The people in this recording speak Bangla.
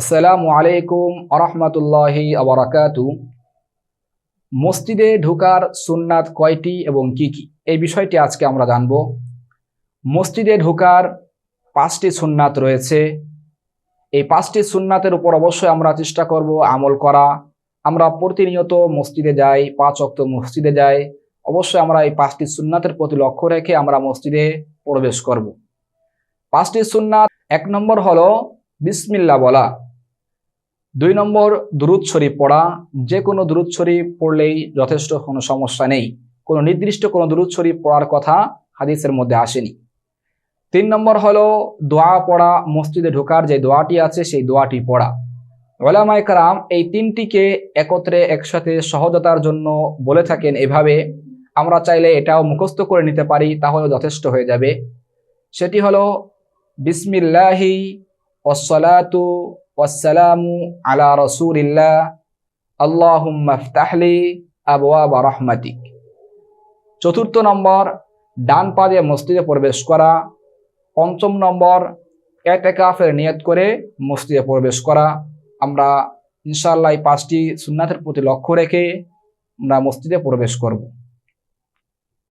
আসসালামু আলাইকুম আরহামতুল্লাহি আবরাকাতু মসজিদে ঢোকার সুন্নাত কয়টি এবং কি কি? এই বিষয়টি আজকে আমরা জানব। মসজিদে ঢোকার পাঁচটি সুন্নাত রয়েছে। এই পাঁচটি সুন্নাতের উপর অবশ্যই আমরা চেষ্টা করব আমল করা। আমরা প্রতিনিয়ত মসজিদে যাই, পাঁচ অক্ত মসজিদে যাই। অবশ্যই আমরা এই পাঁচটি সুন্নাতের প্রতি লক্ষ্য রেখে আমরা মসজিদে প্রবেশ করব। পাঁচটি সুন্নাত, এক নম্বর হলো বিসমিল্লা বলা। দুই নম্বর, দুরুদ শরীফ পড়া। যে কোনো দুরুদ শরীফ পড়লেই যথেষ্ট কোনো সমস্যা নেই। কোনো নির্দিষ্ট কোনো দুরুদ শরীফ পড়ার কথা হাদিসের মধ্যে আসেনি। তিন নম্বর হলো দোয়া পড়া, মসজিদে ঢোকার যে দোয়াটি আছে সেই দোয়াটি পড়া। ওলামায় কারাম এই তিনটিকে একত্রে একসাথে সহজতার জন্য বলে থাকেন এভাবে, আমরা চাইলে এটাও মুখস্থ করে নিতে পারি, তাহলে যথেষ্ট হয়ে যাবে। সেটি হলো, বিসমিল্লাহি ওসলাতু ওয়াসসালামু আলা আল্লাহুম্মা ফতাহলি আবওয়াবা রহমাতিক চতুর্থ নম্বর, ডান পা দিয়ে মসজিদে প্রবেশ করা। পঞ্চম নম্বর, এতেকাফের নিয়ত করে মসজিদে প্রবেশ করা। আমরা ইনশাআল্লাহ এই পাঁচটি সুন্নাতের প্রতি লক্ষ্য রেখে আমরা মসজিদে প্রবেশ করব।